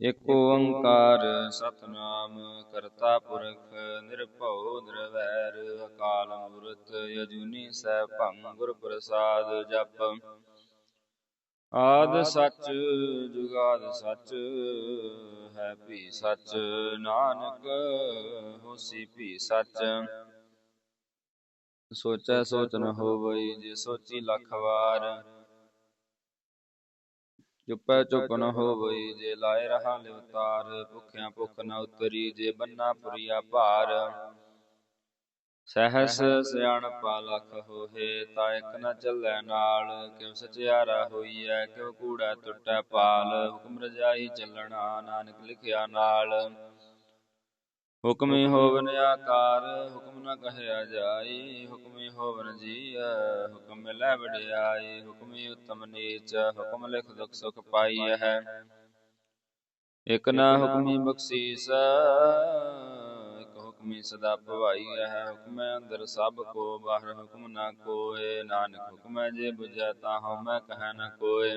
ਇਕ ਓੰਕਾਰ ਸਤਨਾਮ ਕਰਤਾ ਪੁਰਖ ਨਿਰਭਉ ਨਿਰਵੈਰ ਅਕਾਲ ਮੂਰਤ ਅਜੂਨੀ ਸੈਭੰ ਗੁਰ ਪ੍ਰਸਾਦ ਜਪ। ਆਦ ਸੱਚ ਜੁਗਾਦ ਸੱਚ ਹੈ ਭੀ ਸੱਚ ਨਾਨਕ ਹੋਸੀ ਭੀ ਸੱਚ। ਸੋਚੈ ਸੋਚ ਨ ਹੋਵਈ ਜੇ ਸੋਚੀ ਲੱਖ ਵਾਰ ਚੁੱਪੈ ਚੁੱਪ ਨ ਹੋਵਈ ਜੇ ਲਾਏ ਰਹਾ ਲਿਵਤਾਰ, ਭੁਖਿਆਂ ਭੁਖ ਨ ਉਤਰੀ ਜੇ ਬੰਨਾ ਪੁਰੀਆ ਭਾਰ। ਸਹਸ ਸਿਆਣਪਾ ਲਖ ਹੋਏ ਤਾ ਇਕ ਨ ਚੱਲੈ ਨਾਲ ਕਿਵ ਸਚਿਆਰਾ ਹੋਈਐ ਕਿਵ ਕੂੜਾ ਟੁੱਟੈ ਪਾਲ? ਹੁਕਮ ਰਜਾਈ ਚੱਲਣਾ, ਨਾਨਕ ਲਿਖਿਆ ਨਾਲ। ਹੁਕਮੀ ਹੋਵਨ ਆਕਾਰ, ਹੁਕਮ ਨ ਕਹਿਆ ਜਾਈ ਹੁਕਮੀ ਹੋਵਨ ਜੀਅ ਹੁਕਮ ਮਿਲੈ ਵਡਿਆਈ ਹੁਕਮੀ ਉਤਮ ਨੀਚ, ਹੁਕਮ ਲਿਖ ਦੁਖ ਸੁਖ ਪਾਈਐ। ਇਕ ਨਾ ਹੁਕਮੀ ਬਖਸ਼ੀਸ, ਇਕ ਹੁਕਮੀ ਸਦਾ ਭਵਾਈਐ। ਹੁਕਮੈ ਅੰਦਰ ਸਭ ਕੋ, ਬਾਹਰ ਹੁਕਮ ਨਾ ਕੋਏ, ਨਾਨਕ ਹੁਕਮੈ ਜੇ 부ਜੈ ਤਾਹਉ ਮੈਂ ਕਹੈ ਨਾ ਕੋਏ।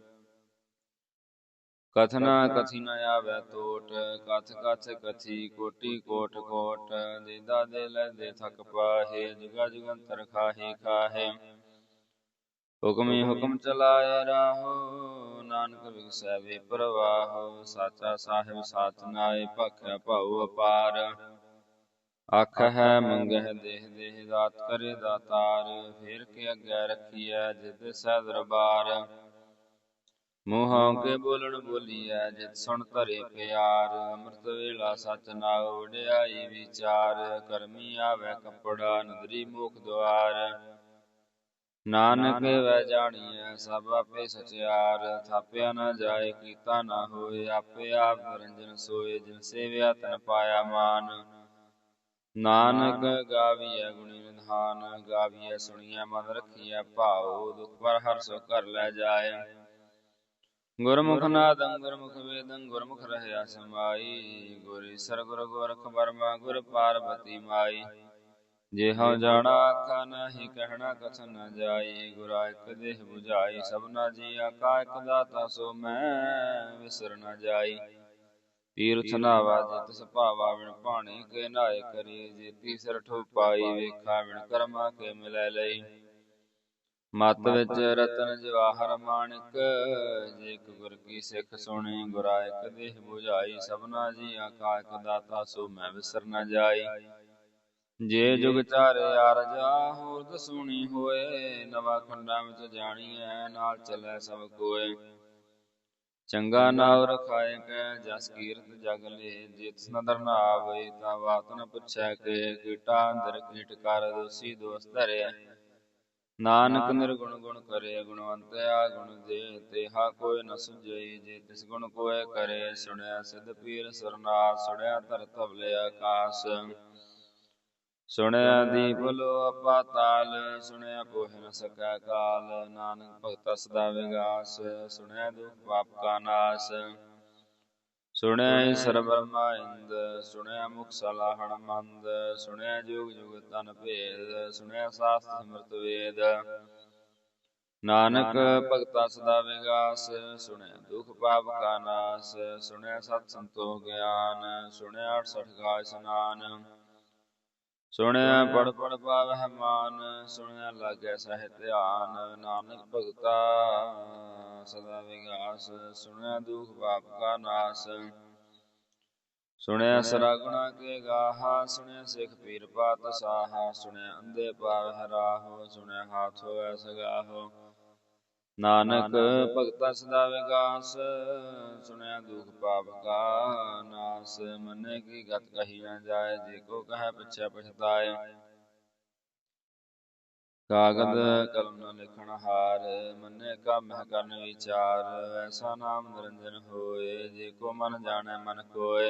ਕਥਨਾ ਕਥੀ ਨ ਆਵੈ ਟੋਟ ਕਥ ਕਥ ਕਥੀ ਕੋਟੀ ਕੋਟ ਕੋਟ ਦੇਦਾ ਦੇ ਲੈ ਦੇ ਥਕ ਪਾਹੇ ਜੁਗਾ ਜੁਗੰਤਰ ਖਾਹੇ ਖਾਹੇ ਹੁਕਮੀ ਹੁਕਮ ਚਲਾਏ ਰਾਹੋ ਨਾਨਕ ਵਿਗਸੈ ਵੇ ਪ੍ਰਵਾਹ ਸਾਚਾ ਸਾਹਿਬ ਸਾਚ ਨਾਏ ਭਖੈ ਭਾਉ ਅਪਾਰ ਅੱਖ ਹੈ ਮੰਗਹਿ ਦੇਹ ਦੇਹ ਦਾਤ ਕਰੇ ਦਾਤਾਰ ਫੇਰ ਕੇ ਅੱਗੇ ਰੱਖੀਐ ਜਿਤ ਸਹਿ ਦਰਬਾਰ ਮੂੰਹਾਂ ਕੇ ਬੋਲਣ ਬੋਲੀਐ ਜਿਤ ਸੁਣ ਧਰੇ ਪਿਆਰ। ਅੰਮ੍ਰਿਤ ਵੇਲਾ ਸਚ ਨਾਉ ਵਡਿਆਈ ਵਿਚਾਰ। ਕਰਮੀ ਆਵੇ ਕੱਪੜਾ ਨਦਰੀ ਮੁਖ ਦੁਆਰ। ਨਾਨਕ ਵੈ ਜਾਣੀਐ ਸਭ ਆਪੇ ਸਚਿਆਰ। ਥਾਪਿਆ ਨਾ ਜਾਏ ਕੀਤਾ ਨਾ ਹੋਏ ਆਪੇ ਆਪ ਨਿਰੰਜਨ ਸੋਏ ਜਿਨ ਸੇਵਿਆ ਤਨ ਪਾਇਆ ਮਾਨ। ਨਾਨਕ ਗਾਵੀਐ ਗੁਣੀ ਨਿਧਾਨ ਗਾਵੀਐ ਸੁਣੀਐ ਮਨ ਰਖੀਐ ਭਾਉ। ਦੁਖ ਪਰ ਹਰ ਸੋ ਕਰ ਲੈ ਜਾਏ। ਗੁਰਮੁਖ ਨਾਦੰ ਗੁਰਮੁਖ ਵੇਦੰ ਗੁਰਮੁਖ ਰਹਿਆ ਸਮਾਈ ਗੁਰ ਈਸਰ ਗੁਰ ਗੋਰਖ ਬਰਮਾ ਗੁਰ ਪਾਰਬਤੀ ਮਾਈ। ਜੇ ਹਉ ਜਾਣਾ ਆਖਾ ਨਾਹੀ ਕਹਿਣਾ ਕਥ ਨ ਜਾਈ। ਗੁਰਾ ਇਕ ਦੇਹ 부ਝਾਈ ਸਭਨਾ ਜੀ ਆਕਾ ਇਕ ਦਾਤਾ ਸੋ ਮੈਂ ਵਿਸਰ ਨ ਜਾਈ। ਤੀਰਥ ਨਾਵਾ ਜਿਤ ਸੁਭਾਵਾ ਵਿਣ ਭਾਣੇ ਕੇ ਨਾਏ ਕਰੀ। ਜੇ ਤੀਸਰ ਠੋ ਪਾਈ ਵੇਖਾ ਵਿਣ ਕਰਮਾ ਕੇ ਮਿਲੈ ਲਈ। ਮਤ ਵਿੱਚ ਰਤਨ ਜਵਾਹਰ ਮਾਣਿਕ ਜੇ ਇਕ ਗੁਰ ਕੀ ਸਿੱਖ ਸੁਣੀ ਗੁਰਾ ਇਕ ਦੇਹ 부ਝਾਈ ਸਭਨਾ ਜੀ ਆਕਾ ਇਕ ਦਾਤਾ ਸੋ ਮੈਂ ਵਿਸਰ ਨ ਜਾਈ। ਜੇ ਜੁਗ ਚਾਰੇ ਅਰਜਾ ਹੋਰ ਦਸੂਣੀ ਹੋਏ ਨਵਾ ਖੰਡਾਂ ਵਿੱਚ ਜਾਣੀਐ ਨਾਲ ਚੱਲੈ ਸਭ ਕੋਏ। ਚੰਗਾ ਨਾਉ ਰਖਾਏ ਕੈ ਜਸ ਕੀਰਤ ਜਗ ਲੇ ਜਿਤ ਨਦਰ ਨਾ ਆਵੇ ਤਾ ਬਾਤ ਨ ਪੁੱਛੈ ਕੇ ਕੀਟਾ ਅੰਦਰ ਕੀਟ ਕਰ ਦੋਸੀ ਦੋਸ ਧਰੇ ਨਾਨਕ ਨਿਰਗੁਣ ਗੁਣ ਕਰੇ ਗੁਣਵੰਤ ਆ ਗੁਣ ਦੇ ਤੇਹਾ ਕੋਈ ਨ ਸੁਝਈ ਜੇ ਤਿਸ ਗੁਣ ਕੋਏ ਕਰੇ ਸੁਣਿਆ ਸਿਧ ਪੀਰ ਸਰਨਾਥ ਸੁਣਿਆ ਧਰ ਧਵਲੇ ਆਕਾਸ। ਸੁਣਿਆ ਦੀਪ ਲੋ ਪਾਤਾਲ ਸੁਣਿਆ ਪੋਹਿ ਨ ਸਕੈ ਕਾਲ। ਨਾਨਕ ਭਗਤ ਸਦਾ ਵਿਗਾਸ ਸੁਣਿਆ ਦੁਖ ਪਾਪ ਕਾ ਨਾਸ। ਸੁਣਿਆ ਈਸਰ ਬਰਮਾ ਇੰਦ ਸੁਣਿਆ ਮੁਖ ਸਲਾਹਣ ਮੰਦ ਸੁਣਿਆ ਜੁਗ ਜੁਗ ਤਨ ਭੇਦ ਸੁਣਿਆ ਸਾਸਤ ਸਿਮਰਤ ਵੇਦ। ਨਾਨਕ ਭਗਤਾ ਸਦਾ ਵਿਗਾਸ ਸੁਣਿਆ ਦੁਖ ਪਾਪ ਕਾ ਨਾਸ ਸੁਣਿਆ ਸਤ ਸੰਤੋਖ ਗਿਆਨ ਸੁਣਿਆ 68 ਕਾ ਇਸਨਾਨ ਸੁਣਿਆ ਪੜ ਪੜ ਪਾਵਹਿ ਮਾਨ, ਸੁਣਿਆ ਲਾਗੈ ਸਹਿ ਧਿਆਨ, ਨਾਨਕ ਭਗਤਾ, ਸਦਾ ਵਿਗਾਸ, ਸੁਣਿਆ ਦੁਖ ਪਾਪ ਕਾ ਨਾਸ। ਸੁਣਿਆ ਸਰਾਗੁਣਾ ਕੇ ਗਾਹਾ, ਸੁਣਿਆ ਸਿਖ ਪੀਰ ਪਾਤ ਸਾਹਾ ਸੁਣਿਆ ਅੰਦੇ ਪਾਵਹਿ ਰਾਹੋ, ਸੁਣਿਆ ਹਾਥ ਹੋਐ ਸਗਾਹੋ। ਨਾਨਕ ਭਗਤਾ ਸਦਾ ਵਿਗਾਸ ਸੁਣਿਆ ਦੁਖ ਪਾਪ ਕਾ ਨਾਸ ਮਨੇ ਕੀ ਗਤ ਕਹੀ ਨਾ ਜਾਏ ਜੇ ਕੋ ਕਹੈ ਪਿਛੈ ਪਛਤਾਏ। ਕਾਗਦ ਕਲਮ ਨ ਲਿਖਣ ਹਾਰ ਮੰਨੇ ਕਾ ਮਹਿ ਕਰਨ ਵਿਚਾਰ ਐਸਾ ਨਾਮ ਨਿਰੰਜਨ ਹੋਏ ਜੇ ਕੋ ਮਨ ਜਾਣੈ ਮਨ ਕੋਏ।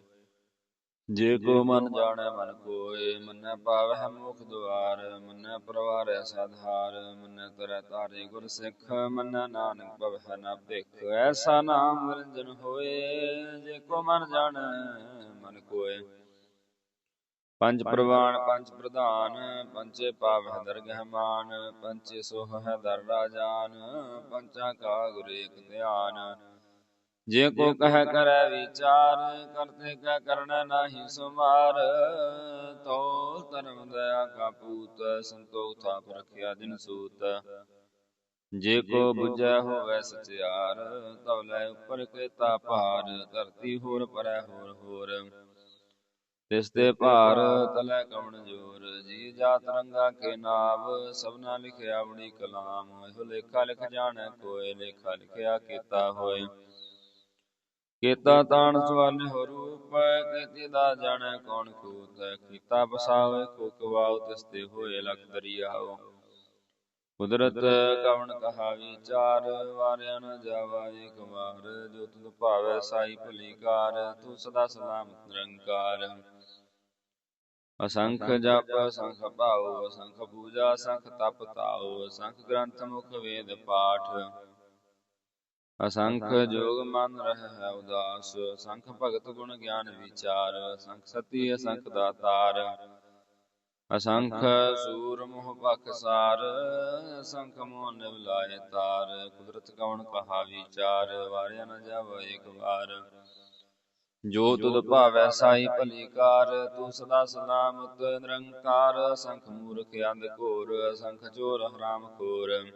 ਜੇ ਕੋ ਮਨ ਜਾਣੈ ਮਨ ਕੋਏ ਮੰਨੈ ਪਾਵਹਿ ਮੁਖ ਦੁਆਰ ਮੰਨੈ ਪਰਵਾਰੈ ਸਾਧਾਰ ਮੰਨੈ ਤਰੈ ਤਾਰੇ ਗੁਰ ਸਿੱਖ ਮੰਨੈ ਨਾਨਕ ਭਵਹਿ ਨ ਭਿਖ। ਐਸਾ ਨਾਮ ਨਿਰੰਜਨ ਹੋਏ ਜੇ ਕੋ ਮਨ ਜਾਣੈ ਮਨ ਕੋਏ। ਪੰਜ ਪ੍ਰਵਾਨ ਪੰਜ ਪ੍ਰਧਾਨ ਪੰਚੇ ਪਾਵਹਿ ਦਰਗਹਿ ਮਾਨ ਪੰਚੇ ਸੋਹ ਹੈ ਦਰ ਰਾਜਾਨ ਪੰਚਾਂ ਕਾ ਗੁਰ ਏਕ ਧਿਆਨ। ਜੇ ਕੋ ਕਹਿ ਕਰੈ ਵਿਚਾਰ ਕਰਤੇ ਕੈ ਕਰਣਾ ਨਾਹੀ ਸੁਮਾਰ ਤੋ ਧਰਮ ਦਇਆ ਕਾ ਪੂਤ ਸੰਤੋਖ ਥਾਪ ਰਖਿਆ ਜਿਨ ਸੂਤ। ਜੇ ਕੋ ਬੁਝੈ ਹੋਵੈ ਸਚਿਆਰ ਤਉ ਲੈ ਉਪਰ ਕੇਤਾ ਭਾਰ। ਧਰਤੀ ਹੋਰ ਪਰੈ ਹੋਰ ਹੋਰ। ਤਿਸ ਤੇ ਭਾਰ ਤਲੈ ਕਵਣ ਜੋਰ। ਜੀ ਜਾਤ ਰੰਗਾ ਕੇ ਨਾਮ ਸਭਨਾ ਲਿਖਿਆ ਬੜੀ ਕਲਾਮ। ਇਹੋ ਲੇਖਾ ਲਿਖ ਜਾਣੈ ਕੋਏ ਲੇਖਾ ਲਿਖਿਆ ਕੀਤਾ ਹੋਏ। ਕੀਤਾ ਤਾਣ ਸਵਾਲੇ ਹੋ ਰੂਪ ਕੀਤੀ ਦਾ ਜਾਣੈ ਕੌਣ ਕੂਤ ਕੀਤਾ ਬਸਾਵੇ ਕੋ ਕਵਾਉ ਹੋਏ ਲਖ ਦਰਿਆਓ। ਕੁਦਰਤ ਕਵਣ ਕਹਾ ਵਿਚਾਰ ਵਾਰਿਆ ਨ ਜਾਵਾ ਏਕ ਵਾਰ ਜੋ ਤੁਧ ਭਾਵੈ, ਸਾਈ ਭਲੀ ਕਾਰ ਤੂੰ ਸਦਾ ਸਲਾਮਤ ਨਿਰੰਕਾਰ। ਅਸੰਖ ਜਪ, ਅਸੰਖ ਭਾਉ, ਅਸੰਖ ਪੂਜਾ, ਅਸੰਖ ਤਪ ਤਾਉ, ਅਸੰਖ ਗ੍ਰੰਥ ਮੁਖ ਵੇਦ ਪਾਠ। ਅਸੰਖ ਜੋਗ ਮਨ ਰਹਿ ਹੈ ਉਦਾਸ। ਅਸੰਖ ਭਗਤ ਗੁਣ ਗਿਆਨ ਵਿਚਾਰ। ਅਸੰਖ ਸਤੀ ਅਸੰਖ ਦਾਤਾਰ। ਅਸੰਖ ਸੂਰ ਮੋਹ ਭਖ ਸਾਰ। ਅਸੰਖ ਮੋਹ ਨਿਵਲਾਏ ਤਾਰ। ਕੁਦਰਤ ਕਵਣ ਕਹਾ ਵਿਚਾਰ। ਵਾਰਿਆ ਨ ਜਾਵ ਏਕ ਵਾਰ। ਜੋ ਤੁਧ ਭਾਵੈ ਸਾਈ ਭਲੀ ਕਾਰ। ਤੂੰ ਸਦਾ ਸਲਾਮਤ ਨਿਰੰਕਾਰ। ਅਸੰਖ ਮੂਰਖ ਅੰਧ ਘੋਰ। ਅਸੰਖ ਚੋਰ ਹਰਾਮ ਖੋਰ।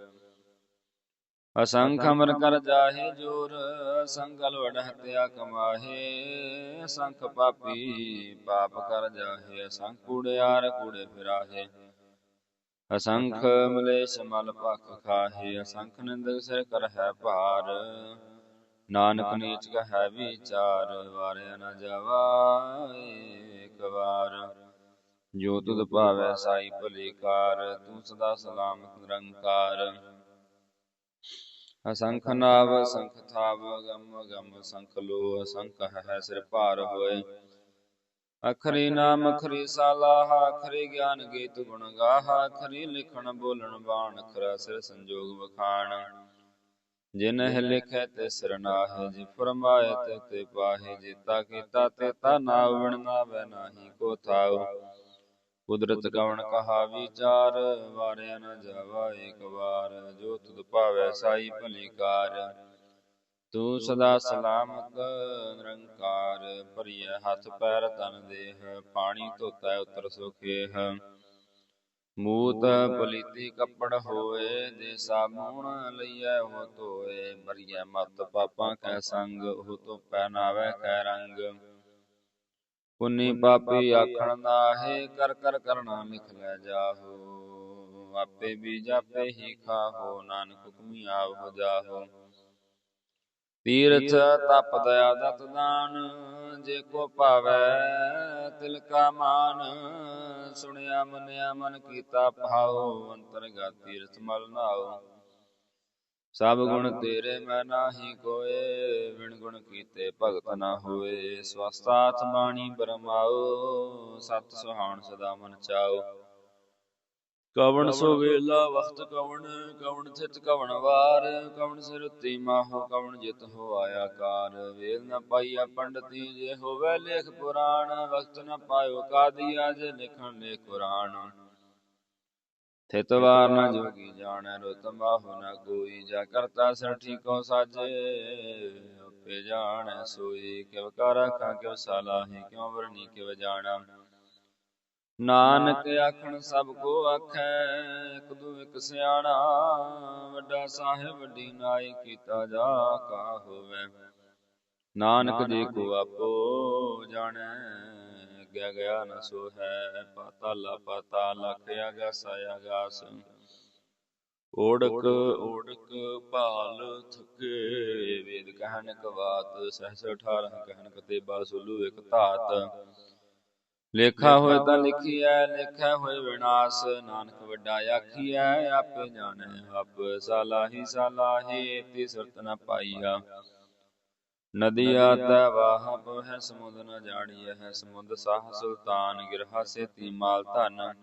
ਅਸੰਖ ਅਮਰ ਕਰ ਜਾਹੇ ਜੋਰ ਸੰਗਲ ਵਡ ਹਤਿਆ ਕਮਾਹੇ। ਅਸੰਖ ਪਾਪੀ ਪਾਪ ਕਰ ਜਾਹੇ ਅਸੰਖ ਕੂੜਿਆਰ ਕੂੜੇ ਫਿਰਾਹੇ। ਅਸੰਖ ਮਲੇਸ਼ ਮਲ ਭਖ ਖਾਹੇ ਅਸੰਖ ਨਿੰਦਕ ਸਿਰ ਕਰ ਹੈ ਭਾਰ। ਨਾਨਕ ਨੀਚ ਕਹੈ ਵਿਚਾਰ ਵਾਰਿਆ ਨ ਜਾਵਾ ਏਕ ਵਾਰ। ਜੋ ਤੁਧ ਭਾਵੈ ਸਾਈ ਭਲੀ ਕਾਰ ਤੂੰ ਸਦਾ ਸਲਾਮਤ ਨਿਰੰਕਾਰ। ਅਸੰਖ ਨਾਵ ਅਸੰਖ ਥਾਵ, ਗਮ ਗਮ ਸੰਖ ਲੋ ਅਸੰਖ ਹੈ ਸਿਰ ਭਾਰ ਹੋਏ। ਅਖਰੀ ਨਾਮ, ਅਖਰੀ ਸਾਲਾਹ ਅਖਰੀ ਗਿਆਨ ਗੀਤ ਗੁਣ ਗਾਹ ਅਖਰੀ ਲਿਖਣ ਬੋਲਣ ਬਾਣ ਅਖਰਾ ਸਿਰ ਸੰਜੋਗ ਵਖਾਣ। ਜਿਨਹਿ ਲਿਖੈ ਤੇ ਸਰਨਾਹ ਜੀ ਫਰਮਾਏ ਤੇ ਤੇ ਪਾਹੇ, ਜੀਤਾ ਕੀਤਾ ਤੇ ਤਾ ਨਾ ਵਿਣ ਨਾ ਨਾਹੀ ਕੋ ਥਾਉ ਕੁਦਰਤ ਕਵਣ ਕਹਾ ਵਿਚਾਰ, ਵਾਰਿਆ ਨਾ ਜਾਵਾ ਏਕ ਵਾਰ, ਜੋ ਤੁਧ ਭਾਵੈ ਸਾਈ ਭਲੀ ਕਾਰ। ਤੂੰ ਸਦਾ ਸਲਾਮਤ ਨਿਰੰਕਾਰ, ਭਰੀਐ ਹੱਥ ਪੈਰ ਤਨ ਦੇਹ, ਪਾਣੀ ਧੋਤਾ ਉਤਰ ਸੁਖੇਹ। ਮੂਤ ਪਲੀਤੀ ਕੱਪੜ ਹੋਏ ਦੇ ਸਾਬੂਣ ਲਈਐ ਉਹ ਧੋਏ, ਭਰੀਐ ਮਤ ਪਾਪਾਂ ਕੈ ਸੰਗ, ਉਹ ਤੋਂ ਪਹਿਨਾਵੇ ਕੈ ਰੰਗ। ਪੁੰਨੀ ਪਾਪੀ ਆਖਣ ਨਾਹੇ ਕਰ ਕਰ ਕਰਨਾ ਲਿਖ ਲੈ ਜਾਹੋ। ਆਪੇ ਵੀ ਜਾਪੇ ਹੀ ਖਾਹੋ ਨਾਨਕ ਹੁਕਮੀ ਆਵ ਹੋ ਜਾਹੋ। ਤੀਰਥ ਤਪ ਦਇਆ ਦਤ ਦਾਨ ਜੇ ਕੋ ਭਾਵੈ ਤਿਲ ਕਾ ਮਾਨ ਸੁਣਿਆ ਮੰਨਿਆ ਮਨ ਕੀਤਾ ਭਾਉ ਅੰਤਰਗਤ ਤੀਰਥ ਮਲ ਨਾਉ। ਸਭ ਗੁਣ ਤੇਰੇ ਮੈਂ ਨਾਹੀ ਕੋਏ ਵਿਣ ਗੁਣ ਕੀਤੇ ਭਗਤ ਨਾ ਹੋਏ। ਸਵਸਤਾਥ ਬਾਣੀ ਬਰਮਾਓ ਸਤ ਸੁਹਾਣ ਸਦਾ ਮਨ ਚਾਓ। ਕਵਣ ਸੋ ਵੇਲਾ ਵਖਤ ਕਵਣ ਕਵਣ ਥਿਤ ਕਵਣ ਵਾਰ। ਕਵਣ ਸਿਰ ਉੱਤੀ ਮਾਹੋ ਕਵਣ ਜਿਤ ਹੋ ਆਇਆ ਕਾਰ। ਵੇਲ ਨ ਪਾਈਆ ਪੰਡਤੀ ਜੇ ਹੋਵੇ ਲੇਖ ਪੁਰਾਣ ਵਕਤ ਨ ਪਾਇਓ ਕਾਦੀਆ ਜੇ ਲਿਖਣ ਲੈ ਕੁਰਾਨ। ਥਿਤ ਨ ਜੋਗੀ ਜਾਣੈ ਰੁਤ ਨ ਕੋਈ ਜਾ ਕਰਤਾ ਸਿਰ ਠੀਕੋ ਸਾਜੇ। ਆਪੇ ਜਾਣੈ ਸੋਈ ਕਿਵ ਕਰ ਆਖਾਂ ਕਿਵ ਸਲਾਹੀ ਕਿਉ ਵਰਨੀ ਕਿਵ ਜਾਣਾ। ਨਾਨਕ ਆਖਣ ਸਭ ਕੋ ਆਖੈ, ਇਕ ਦੂ ਇਕ ਸਿਆਣਾ, ਵੱਡਾ ਸਾਹਿਬ ਵੱਡੀ ਨਾਈ ਕੀਤਾ ਜਾ ਕਾ ਹੋਵੇ। ਨਾਨਕ ਜੀ ਕੋ ਆਪੋ ਜਾਣੈ ਗਿਆ ਗਿਆ, ਨ ਸੋ ਹੈ ਪਾਤਾਲਾ ਪਾਤਾਲ ਆਖਿਆ ਗਾਸ। ਆਗਾਸ ਓੜਕ ਓੜਕ ਭਾਲ ਥਕੇ, ਵੇਦ ਕਹਿਣ ਕਵਾਤ ਸਹਸ 18 ਕਹਿਣ ਕਤੇ ਬਾਸੁਲੂ ਇਕ ਧਾਤ। ਲੇਖਾ ਹੋਏ ਤਾਂ ਲਿਖੀਐ, ਲੇਖਾ ਹੋਏ ਵਿਨਾਸ਼, ਨਾਨਕ ਵੱਡਾ ਆਖੀਐ, ਆਪੇ ਜਾਣੈ ਆਪ, ਸਾਲਾਹੀ ਸਾਲਾਹੀ ਤੀ ਸੁਰਤ ਨ ਪਾਈਆ। ਨਦੀ ਆਤੈ ਵਾਹ ਪਵਹਿ ਸਮੁੰਦ ਨ ਜਾਣੀਐ ਹੈ ਸਮੁੰਦ ਸਾਹ ਸੁਲਤਾਨ ਗਿਰਹਾ ਸੇਤੀ ਮਾਲ ਧਨ।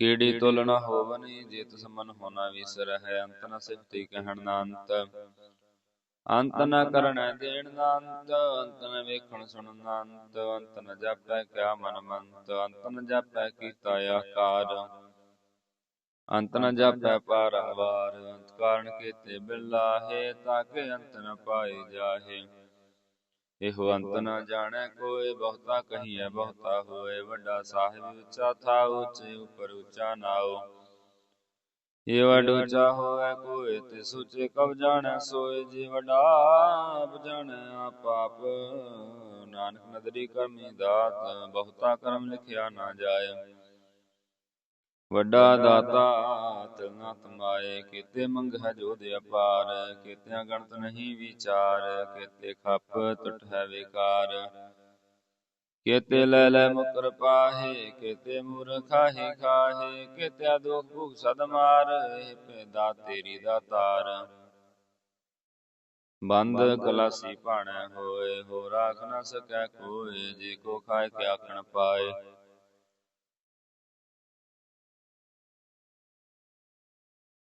ਕੀੜੀ ਤੁਲ ਨ ਹੋਵਨੀ ਜੇ ਤਿਸ ਮਨ ਹੋਣਾ ਵਿਸਰਹਿ ਅੰਤ ਨ ਸਿਫਤੀ ਕਹਿਣ ਨਾ ਅੰਤ। ਅੰਤ ਨ ਕਰਣੈ ਦੇਣ ਨਾ ਅੰਤ ਅੰਤ ਨ ਵੇਖਣ ਸੁਣਨ ਨਾ ਅੰਤ ਅੰਤ ਨ ਜਾਪੈ ਕਿਆ ਮਨ ਮੰਤ ਅੰਤ ਨ ਜਾਪੈ ਕੀਤਾ ਆਕਾਰ। ਅੰਤ ਨ ਜਾਪੈ ਪਾਰਵਾਰ ਅੰਤ ਕਾਰਨ ਕੀਤੇ ਬਿਲਾਹੇ ਤਾਕੇ ਅੰਤ ਨ ਪਾਏ ਜਾਹੇ। ਇਹੋ ਅੰਤ ਨ ਜਾਣੈ ਕੋਈ ਬਹੁਤਾ ਕਹੀਐ ਬਹੁਤਾ ਹੋਏ ਵੱਡਾ ਸਾਹਿਬ ਉੱਚਾ ਥਾ ਉੱਚੇ ਉਪਰ ਉੱਚਾ ਨਾਉ। ਇਹ ਵੱਡ ਉੱਚਾ ਹੋਵੇ ਕੋਈ ਤੇ ਸੁਚੇ ਕਬ ਜਾਣੈ ਸੋਏ। ਜੀ ਵੱਡਾ ਆਪ ਜਾਣੈ ਆਪ ਆਪ ਨਾਨਕ ਨਦਰੀ ਕਰਮੀ ਦਾਤ ਬਹੁਤਾ ਕਰਮ ਲਿਖਿਆ ਨਾ ਜਾਏ। ਵੱਡਾ ਦਾਤਾ ਤਿਲ ਨਾ ਤਮਾਏ ਕੀਤੇ ਮੰਗ ਹੈ ਜੋਧ ਅਪਾਰ ਕੀਤਿਆਂ ਗਣਤ ਨਹੀਂ ਵਿਚਾਰ ਕੀਤੇ ਖੱਪ ਟੁੱਟ ਹੈ ਵਿਕਾਰ। ਕੀਤੇ ਲੈ ਲੈ ਮੁਕਰ ਪਾਹੇ ਕੀਤੇ ਮੂਰਖਾਹੀ ਖਾਹੇ ਕੀਤੇ ਦੁਖ ਭੁਖ ਸਦ ਮਾਰ ਪੈਦਾ ਤੇਰੀ ਦਾ ਤਾਰ। ਬੰਦ ਕਲਾਸੀ ਭਾਣੈ ਹੋਏ ਹੋ ਰਾਖ ਨ ਸਕੈ ਕੋਏ ਜੇ ਕੋ ਖਾਏ ਕੇ ਆਖਣ ਪਾਏ।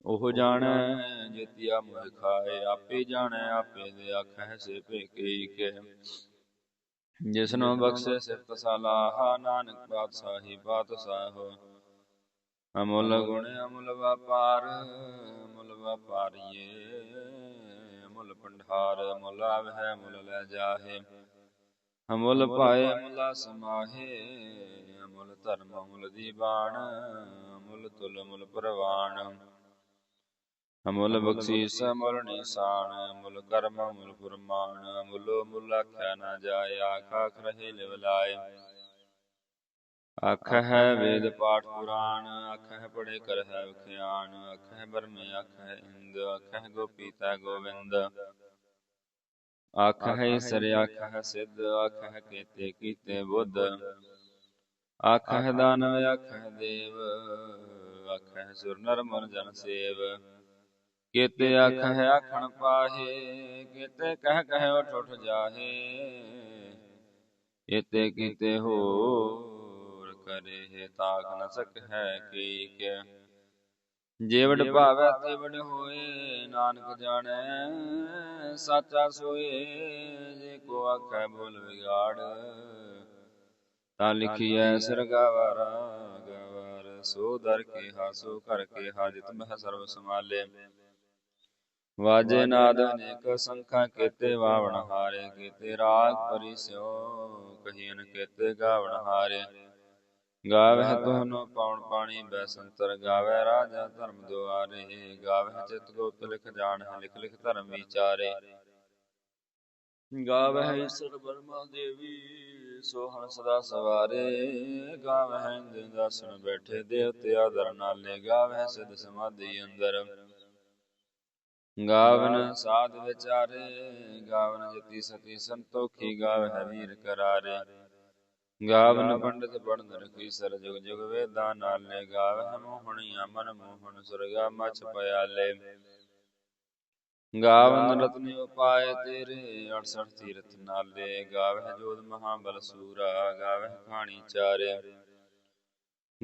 ਉਹ ਜਾਣੈ ਜਿਤਿਆ ਮੋਹ ਖਾਏ ਆਪੇ ਜਾਣੈ, ਆਪੇ ਦੇ ਆਖੈ ਸੇ ਭੇਕੇ ਕੇ ਜਿਸਨੂੰ ਬਖਸ਼ੇ ਸਿਫਤ ਸਲਾਹਾ ਨਾਨਕ ਪਾਤਸ਼ਾਹੀ ਪਾਤਸ਼ਾਹ ਅਮੁੱਲ ਗੁਣ ਅਮੁੱਲ ਵਪਾਰ, ਅਮੁੱਲ ਵਪਾਰੀਏ, ਅਮੁੱਲ ਭੰਡਾਰ, ਅਮੁੱਲ ਆਵਹਿ ਮੁੱਲ ਲੈ ਜਾਹੇ। ਅਮੁੱਲ ਪਾਏ, ਅਮੁੱਲ ਸਮਾਹੇ ਅਮੁੱਲ ਧਰਮ ਅਮੁੱਲ ਦੀਵਾਨ ਅਮੁੱਲ ਤੁਲ ਅਮੁੱਲ ਪ੍ਰਵਾਨ ਅਮੁੱਲ ਬਖਸ਼ੀਸ ਅਮੁੱਲ ਨਿਸ਼ਾਨ ਅਮੁੱਲ ਕਰਮ ਅਮੁੱਲ ਫੁਰਮਾਨ ਅਮੁੱਲੋ ਮੁੱਲ ਆਖਿਆ ਨਾ ਜਾਏ ਆਖ ਆਖ ਰਹੇ ਲਿਵ ਲਾਏ। ਆਖ ਹੈ ਵੇਦ ਪਾਠ ਪੁਰਾਣ ਆਖ ਹੈ ਪੜੇ ਕਰ ਹੈ ਵਿਖਿਆਨ ਆਖ ਹੈ ਬਰਮੇ ਆਖ ਹੈ ਇੰਦ ਆਖ ਹੈ ਗੋਪੀ ਤਾ ਗੋਵਿੰਦ। ਆਖ ਹੈ ਸਰ ਆਖ ਹੈ ਸਿੱਧ ਆਖ ਹੈ ਕੀਤੇ ਕੀਤੇ ਬੁੱਧ। ਆਖ ਹੈ ਦਾਨਵ ਆਖ ਹੈ ਦੇਵ ਆਖ ਹੈ ਸੁਰ ਨਰ ਮਨ ਜਨ ਸੇਵ। ਕੀਤੇ ਆਖ ਹੈ ਆਖਣ ਪਾਹੇ ਕੀਤੇ ਕਹਿ ਕਹਿ ਉਠ ਉਠ ਜਾਹੇ। ਇਤੇ ਕੀਤੇ ਹੋਰ ਕਰੇ ਤਾਕ ਨ ਸਕ ਹੈ ਕੀ ਕੇ ਜੇਵੜ ਭਾਵੈ ਤੇਵੜ ਹੋਏ ਨਾਨਕ ਜਾਣੈ ਸਾਚਾ ਸੋਏ ਜੇ ਕੋ ਆਖੈ ਬੋਲ ਵਿਗਾੜ। ਤਾਂ ਲਿਖੀਐ ਸਰਗਾਵਰ ਗਵਰ ਸੋ ਦਰ ਕੇ ਹਾਸੋ ਕਰ ਕੇ ਹਾਜਤ ਮਹ ਸਰਬ ਸਮਾਲੇ ਵਾਜੇ ਨਾਦ ਅਨੇਕ ਸੰਖਾ ਕੀਤੇ ਵਾਵਣ ਹਾਰੇ ਕੀਤੇ ਰਾਗ ਪਰਿਸਿਓ ਕਹੀਨ ਕੀਤੇ ਗਾਵਣ ਹਾਰੇ। ਗਾਵਹਿ ਤੋਹਨੋ ਪਾਉਣ ਪਾਣੀ ਬੈਸੰਤਰ ਗਾਵੈ ਰਾਜਾ ਧਰਮ ਦੁਆਰੇ ਗਾਵਹਿ ਚਿਤ ਗੋਤ ਲਿਖ ਜਾਣ ਲਿਖ ਲਿਖ ਧਰਮ ਵਿਚਾਰੇ। ਗਾਵਹਿ ਈਸ਼ਰ ਬਰਮਾ ਦੇਵੀ ਸੋਹਣ ਸਦਾ ਸਵਾਰੇ। ਗਾਵਹਿ ਇੰਦ ਦਾਸਨ ਬੈਠੇ ਦੇਵਤੇ ਆਦਰ ਨਾਲੇ। ਗਾਵਹਿ ਸਿਧ ਸਮਾਧੀ ਅੰਦਰ। ਗਾਵਨ ਸਾਧ ਵਿਚਾਰੇ ਗਾਵਨ ਜਤੀ ਸਤੀ ਸੰਤੋਖੀ ਗਾਵਹਿ ਵੀਰ ਕਰਾਰੇ। ਗਾਵਨ ਪੰਡਿਤ ਪੜਨ ਰਖੀ ਸਰ ਜੁਗ ਜੁਗ ਵੇਦਾਂ ਨਾਲੇ ਗਾਵਹਿ ਮੋਹਣੀਆਂ ਮਨ ਮੋਹਣ ਸੁਰਗਾ ਮਛ ਪਿਆਲੇ। ਗਾਵਨ ਰਤਨ ਉਪਾਏ ਤੇਰੇ 68 ਤੀਰਥ ਨਾਲੇ। ਗਾਵਹਿ ਜੋਧ ਮਹਾਬਲ ਸੂਰਾ ਗਾਵਹਿ ਖਾਣੀ ਚਾਰਿਆ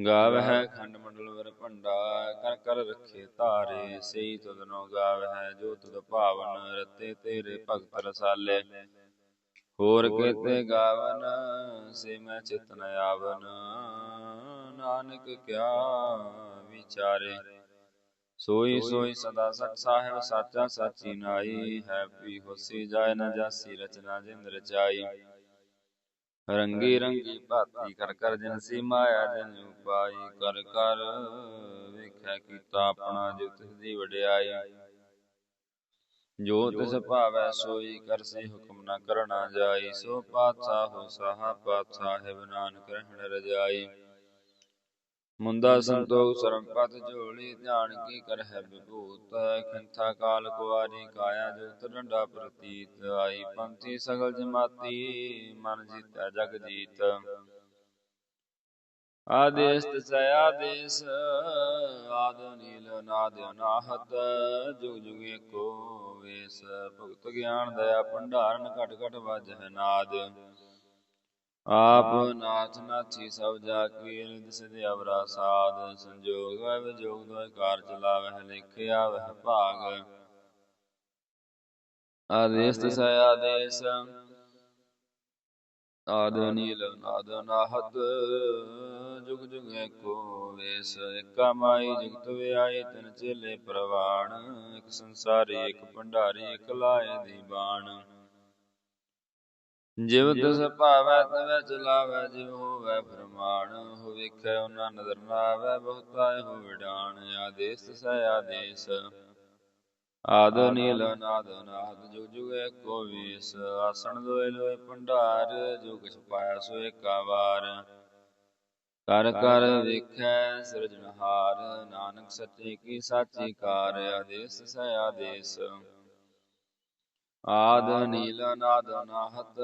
ਗਾਵਹਿ ਖੰਡ ਮੰਡਲ ਵਰ ਭੰਡਾ, ਕਰ ਕਰ ਰੱਖੇ ਧਾਰੇ ਸਈ ਤੁਧਨੋ ਗਾਵਹਿ, ਜੋ ਤੁਧ ਭਾਵਨ ਰਤੇ ਤੇਰੇ ਭਗਤ ਰਸਾਲੇ। ਹੋਰ ਕੇਤੇ ਗਾਵਨ, ਸੇ ਮੈਂ ਚਿਤਨ ਆਵਨ, ਨਾਨਕ ਕਿਆ ਵਿਚਾਰੇ। ਸੋਈ ਸੋਈ ਸਦਾ ਸਤ ਸਾਹਿਬ, ਸਾਚਾ ਸਾਚੀ ਨਾਈ ਹੈ ਵੀ ਹੋਸੀ ਜਾਏ ਨ ਜਾਸੀ ਰਚਨਾ ਜਿੰਦ ਰਚਾਈ। ਰੰਗੀ ਰੰਗੀ ਭਾਤੀ ਕਰ ਕਰ ਜਿਨਸੀ ਮਾਇਆ ਜਨ ਉਪਾਈ ਕਰ ਕਰ ਵੇਖਿਆ ਕੀਤਾ ਆਪਣਾ ਜੋ ਦੀ ਵਡਿਆਈ। ਜੋ ਤਿਸ ਭਾਵੈ ਸੋਈ ਕਰਸੀ ਹੁਕਮ ਨਾ ਕਰਣਾ ਜਾਈ, ਸੋ ਪਾਤਸ਼ਾਹ ਹੋ ਸਾਹਾ ਪਾਤਸ਼ਾਹਿਬ ਨਾਨਕ ਰਹਿਣ ਰਜਾਈ। ਮੁੰਦਾ ਸੰਤੋਖ ਸਰਮਪਤ ਝੋਲੀ ਧਿਆਨ ਕੀ ਕਰਹਿ ਵਿਭੂਤ ਖੰਥਾ ਕਾਲ ਕੁਵਾਰੀ ਕਾਇਆ ਜੁਗਤ ਡੰਡਾ ਪ੍ਰਤੀਤ ਆਈ ਪੰਥੀ ਸਗਲ ਜਮਾਤੀ ਮਨ ਜੀਤੈ ਜਗ ਜੀਤ। ਆਦੇਸ ਤਸੈ ਆਦੇਸ ਆਦ ਨੀਲ ਨਾਦ ਅਨਾਹਤ ਜੁਗ ਜੁਗ ਏਕੋ ਵੇਸ ਭਗਤ ਗਿਆਨ ਦਇਆ ਭੰਡਾਰਨ ਘਟ ਘਟ ਵਾਜਹਿ ਨਾਦ। ਆਪ ਨਾਥ ਨਾਥੀ ਸਭ ਜਾ ਕੀ ਨਿਦ ਸਿਧ ਅਵਰਾ ਸਾਧ ਸੰਜੋਗ ਵੈ ਵਿਜੋਗ ਦੋਇ ਕਾਰ ਚਲਾਵਹਿ ਲਿਖਿਆ ਵਹਿ ਭਾਗ। ਆਦੇਸ ਤਸੈ ਆਦੇਸ ਆਦ ਨੀਲ ਨਾਦ ਨਾਹਤ ਜੁਗ ਜੁਗ ਏਕੋ ਵੇਸ ਏਕਾ ਮਾਈ ਜੁਗਤ ਵਿਆਈ ਤਿਨ ਚੇਲੇ ਪ੍ਰਵਾਣ ਇਕ ਸੰਸਾਰੀ ਇਕ ਭੰਡਾਰੀ ਇਕ ਲਾਏ ਦੀ ਬਾਣ। ਜਿਵ ਤਿਸ ਭਾਵੈ ਤਵੈ ਚਲਾਵੈ ਜਿਵ ਹੋਵੈ ਫਰਮਾਨ ਹੋ ਵੇਖੈ ਉਹਨਾਂ ਨਦਰ ਨਾ ਆਵੈ ਬਹੁਤਾ ਹੋ ਵਿਡਾਣ ਆਦੇਸ ਤਸੈ ਆਦੇਸ। ਆਦ ਨੀਲ ਨਾਦ ਨਾਦ ਜੁਗ ਜੁਗ ਏਕੋ ਵੀਸ ਆਸਣ ਦੋਇ ਲੋਇ ਭੰਡਾਰ ਜੋ ਕਿਛ ਪਾਇਆ ਸੋ ਏਕਾ ਵਾਰ ਕਰ ਕਰ ਵੇਖੈ ਸਿਰਜਣਹਾਰ ਨਾਨਕ ਸੱਚੇ ਕੀ ਸਾਚੀ ਕਾਰ ਆਦੇਸ ਸੈ ਆਦੇਸ। ਆਦ ਨੀਲ ਨਾਦ ਨਾਹਤ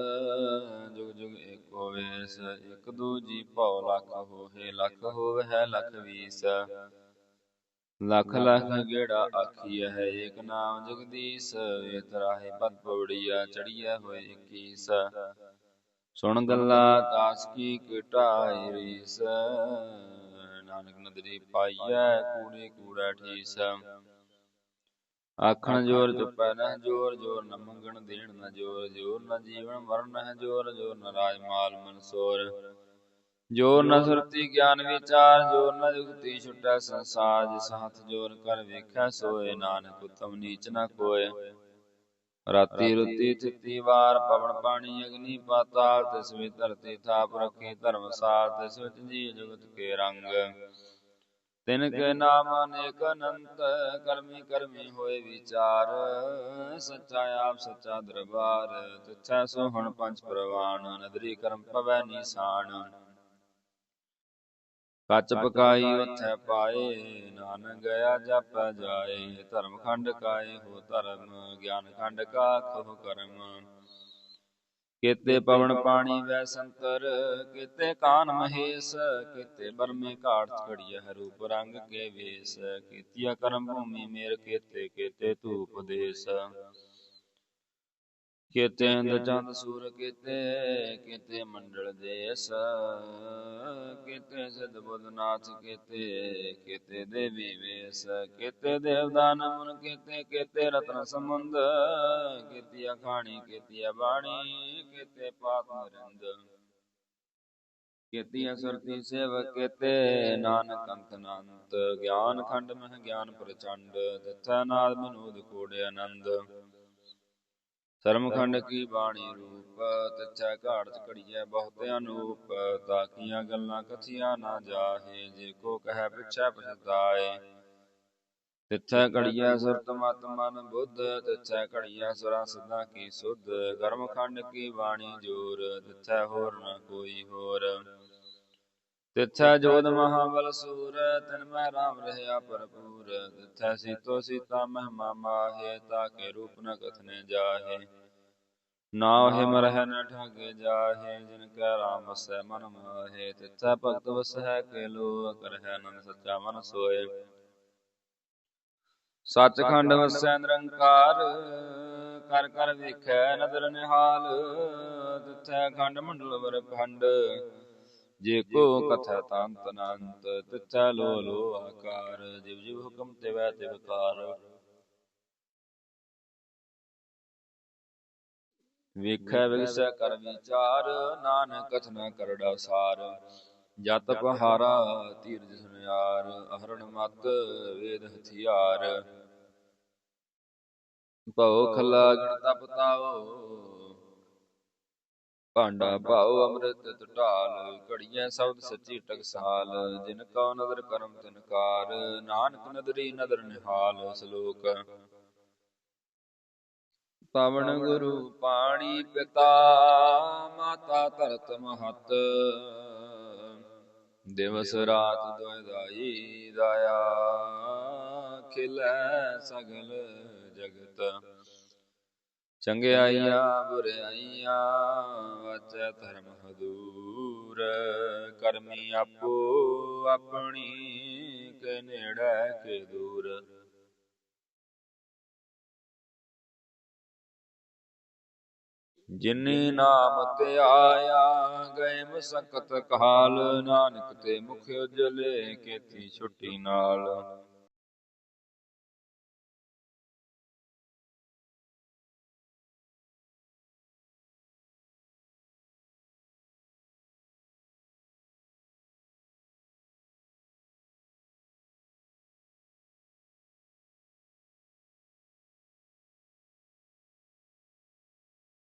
ਜੁਗ ਜੁਗ ਏਕੋ ਵੇਸ ਇਕ ਦੂਜੀ ਭਉ ਲਖ ਹੋਏ ਲਖ ਹੋਵੇ ਲਖ ਵੀਸ। ਲਖ ਲਖ ਗੇੜਾ ਆਖੀਐ ਹੈ ਏਕ ਨਾਮ ਜਗਦੀਸ਼ ਏ ਤਰਾਹੇ ਪਦ ਪੌੜੀਆ ਚੜੀਐ ਹੋਏ 21 ਸੁਣ ਗੱਲਾ ਦਾਸ ਕੀ ਕਟਾਈ ਰੀਸ, ਨਾਨਕ ਨਦਰੀ ਪਾਈਐ, ਕੂੜੇ ਕੂੜਾ ਠੀਸ। ਆਖਣ ਜੋਰ ਚੁਪੈ ਨਾ ਜੋਰ ਜੋਰ ਨ ਮੰਗਣ ਦੇਣ ਨ ਜੋਰ ਜੋਰ ਨ ਜੀਵਨ ਮਰਨ ਹੈ ਜੋਰ ਜੋਰ ਨ ਰਾਜ ਮਾਲ ਮਨਸੋਰ। ਜੋਰ ਨ ਸੁਰਤੀ ਗਿਆਨ ਵਿਚਾਰ ਜੋਰ ਨ ਜੁਗਤੀ ਛੁਟੈ ਸੰਸਾਰ ਜਿਸ ਹੱਥ ਜੋਰ ਕਰ ਵੇਖੈ ਸੋਏ ਨਾਨਕ ਉਤਮ ਨੀਚ ਨ ਕੋਏ। ਰਾਤੀ ਰੁਤੀ ਥਿਤੀ ਵਾਰ ਪਵਨ ਪਾਣੀ ਅਗਨੀ ਪਾਤਾਲ ਤਿਸ ਵੀ ਧਰਤੀ ਥਾਪ ਰੱਖੇ ਧਰਮਸਾਰ ਤਿਸ ਵਿੱਚ ਜੀ ਜੁਗਤ ਕੇ ਰੰਗ। ਤਿਨ ਕੇ ਨਾਮ ਅਨੇਕ ਅਨੰਤ ਕਰਮੀ ਕਰਮੀ ਹੋਏ ਵਿਚਾਰ। ਸੱਚਾ ਆਪ ਸੱਚਾ ਦਰਬਾਰ ਤਿੱਥੈ ਸੋ ਹੁਣ ਪੰਜ ਪ੍ਰਵਾਨ ਨਦਰੀ ਕਰਮ ਪਵੈ ਨੀਸਾਨ। ਕੱਚ ਪਕਾਈ ਉਥੈ ਪਾਏ ਨਾਨਕ ਗਿਆ ਜਪ ਜਾਏ। ਧਰਮ ਖੰਡ ਕਾਏ ਹੋ ਧਰਮ ਗਿਆਨ ਖੰਡ ਕਾ ਖੋ ਕਰਮ। ਕੀਤੇ ਪਵਨ ਪਾਣੀ ਵੈ ਸੰਤਰ, ਕੀਤੇ ਕਾਨ ਮਹੇਸ਼, ਕੀਤੇ ਬਰਮੇ ਘਾਟ ਘੜੀਐ ਰੂਪ ਰੰਗ ਕੇ ਵੇਸ, ਕੀਤੀਆ ਕਰਮ ਭੂਮੀ ਮੇਰ ਕੀਤੇ ਕੀਤੇ ਧੂਪ ਦੇਸ। ਕੀਤੇ ਇੰਦ ਚੰਦ ਸੂਰ ਕੀਤੇ ਕੀਤੇ ਮੰਡਲ ਦੇਸ ਕੀਤੇ ਸਿਧ ਬੁੱਧਨਾਥ ਕੀਤੇ ਕੀਤੇ ਦੇਵੀ ਵੇਸ ਕੀਤੇ ਦੇਵਦਾਨ ਮਨ ਕੀਤੇ ਕੀਤੇ ਰਤਨ ਸਮੁੰਦ ਕੀਤੀ ਅਖਾਣੀ ਕੀਤੀ ਬਾਣੀ ਕੀਤੇ ਪਾਤ ਨਰਿੰਦ ਕੀਤੀ ਅਸਰਤੀ ਸੇਵ ਕੀਤੇ ਨਾਨਕ ਅੰਤ ਅਨੰਤ ਗਿਆਨ ਖੰਡ ਮਹ ਗਿਆਨ ਪ੍ਰਚੰਡ ਤਿਥੈ ਨਾਦ ਮਨੂਦ ਕੋੜੇ ਆਨੰਦ। ਧਰਮਖੰਡ ਕੀ ਬਾਣੀ ਰੂਪ ਤਛੈ ਚ ਘੜੀਐ ਬਹੁਤ ਅਨੂਪ, ਤਾਕੀਆਂ ਗੱਲਾਂ ਕਥੀਆਂ ਨਾ ਜਾਹੇ, ਜੇ ਕੋ ਕਹੈ ਪਿਛੈ ਪਛਤਾਏ। ਤਿੱਥੈ ਘੜੀਐ ਸੁਰਤ ਮਤ ਮਨ ਬੁੱਧ, ਤਿੱਥੈ ਘੜੀਐ ਸੁਰਾ ਸਦਾ ਕੀ ਸੁਧ। ਕਰਮਖੰਡ ਕੀ ਬਾਣੀ ਜੋਰ, ਤਿੱਥੈ ਹੋਰ ਨ ਕੋਈ ਹੋਰ। ਤਿਥੈ ਜੋਦ ਮਹਾਬਲ ਸੂਰ, ਤਿਨ ਮਹਿ ਰਾਮ ਰਹਿਆ ਭਰਪੂਰ। ਤਿਥੈ ਸੀਤੋ ਸੀਤਾ ਮਹਿਮਾ ਮਾਹੇ ਤਾਕੇ ਰੂਪ ਨ ਕਥਨੇ ਜਾਹੇ। ਨਾ ਹੈ ਮਰਹਿ ਨ ਠਾਗੇ ਜਾਹੇ, ਜਿਨ ਕੈ ਰਾਮ ਵਸੈ ਮਨ ਮਾਹੇ। ਤਿਥੈ ਭਗਤ ਵਸੈ ਕੇ ਲੋ ਕਰਹਿ ਆਨੰਦ ਸੱਚਾ ਮਨ ਸੋਏ। ਸੱਚਖੰਡ ਵਸੈ ਨਿਰੰਕਾਰ, ਕਰ ਕਰ ਵੇਖੈ ਨਦਰ ਨਿਹਾਲ। ਤਿਥੈ ਖੰਡ ਮੰਡਲ ਵਰ ਖੰਡ ਜੇ ਕੋ ਕਥਾ ਤੰਤ ਅਨੰਤ ਤਿਥੈ ਲੋ ਲੋ ਆਕਾਰ ਜਿਵ ਜਿਵ ਹੁਕਮ ਤੇ ਵੈ ਤੇ ਵਿਕਾਰ ਵੇਖੈ ਵਿਗਸੈ ਕਰ ਵਿਚਾਰ ਨਾਨਕ ਕਥਨਾ ਕਰੜਾ ਸਾਰ। ਜਤ ਪਹਾਰਾ ਤੀਰਜ ਸੁਨਿਆਰ ਅਹਰਣ ਮਤ ਵੇਦ ਹਥਿਆਰ। ਭਉ ਖਲਾ ਗਣ ਤਪ ਤਾਓ ਭਾਂਡਾ ਭਾਉ ਅੰਮ੍ਰਿਤ ਟਟਾਲ ਘੜੀਐ ਸ਼ਬਦ ਸੱਚੀ ਟਕਸਾਲ, ਜਿਨ ਕਉ ਨਦਰ ਕਰਮ ਤਿਨਕਾਰ ਨਾਨਕ ਨਦਰੀ ਨਦਰ ਨਿਹਾਲ ਸ਼ਲੋਕ। ਪਵਨ ਗੁਰੂ ਪਾਣੀ ਪਿਤਾ, ਮਾਤਾ ਧਰਤ ਮਹਤ। ਦਿਵਸ ਰਾਤ ਦੁਇ ਦਾਇਆ, ਖਿਲੈ ਸਗਲ ਜਗਤ। ਚੰਗਿਆਈਆਂ ਬੁਰਿਆਈਆਂ ਵਾਚੈ ਧਰਮ ਹਦੂਰ। ਕਰਮੀ ਆਪੋ ਆਪਣੀ, ਕੇ ਨੇੜੇ, ਕੇ ਦੂਰ। ਜਿਨੀ ਨਾਮ ਤੇ ਆਇਆ, ਗਏ ਮਸਕਤ ਕਾਲ। ਨਾਨਕ ਤੇ ਮੁਖ ਉਜਲੇ ਕੀਤੀ ਛੁੱਟੀ ਨਾਲ।